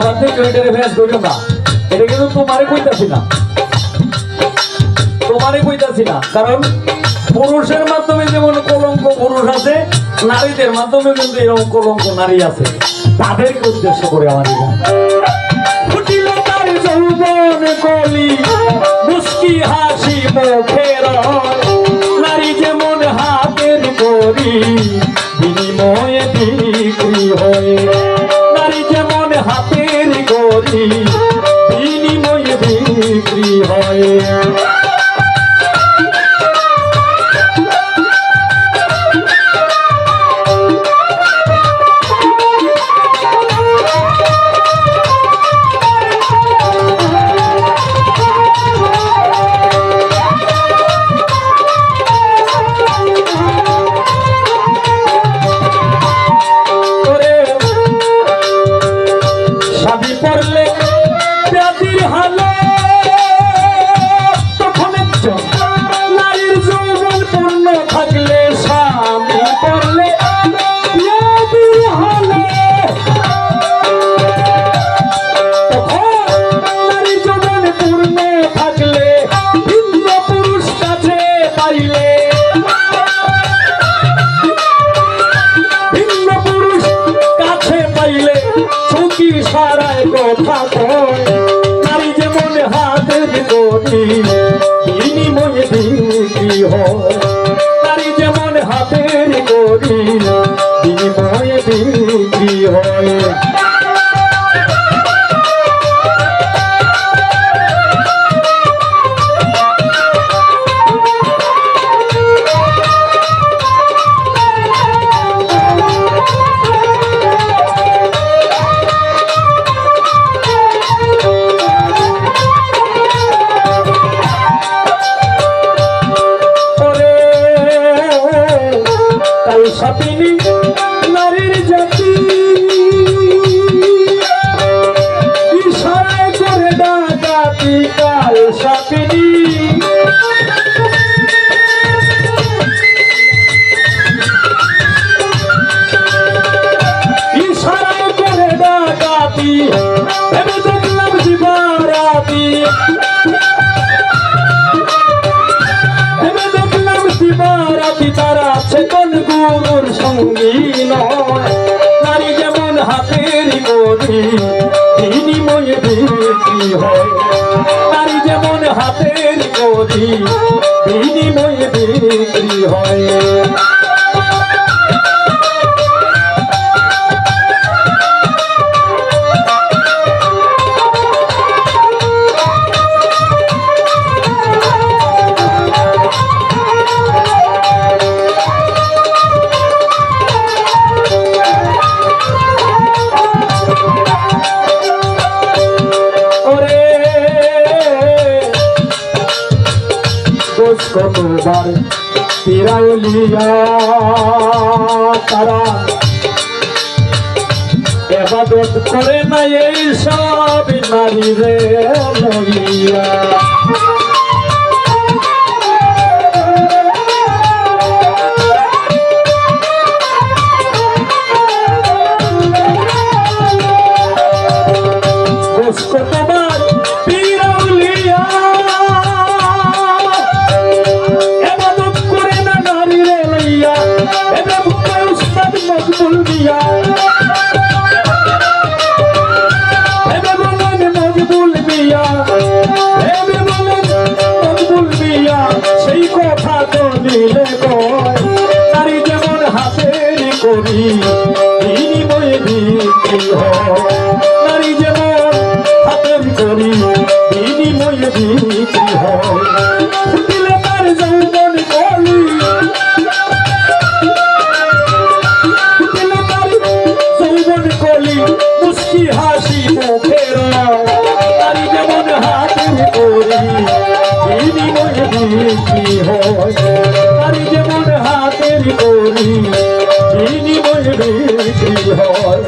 কিন্তু এটা রেফারেন্স করিও না। এটা কিন্তু তোমারে কইতাছি না। তোমারে কইতাছি না। কারণ পুরুষের মাধ্যমে যেমন কলঙ্ক পুরুষ আছে, নারীদের মাধ্যমে কিন্তু এরকম কলঙ্ক নারী আছে। তাদেরকে উদ্দেশ্য করে আমার কলি। Yeah. গতি দিন কি হয়? তারা চেতন গুরুর সঙ্গী নয় নারী যেমন হাতের গড়ি বিনিময়ে বিক্রি হয় নারী যেমন হাতের গড়ি বিনিময়ে বিক্রি হয় দোষ কতবার পিরাউলিয়া তারা। এবাদত করে না এই সব নারী রে লইয়া। কয় নারী যেমন হাতের করি বিনিময়ে বিক্রি নারী যেমন হাতের করি বিনিময়ে বিক্রি বিক্রি হয়। নারী যেমন হাতের করি বিনিময়ে বিক্রি হয়।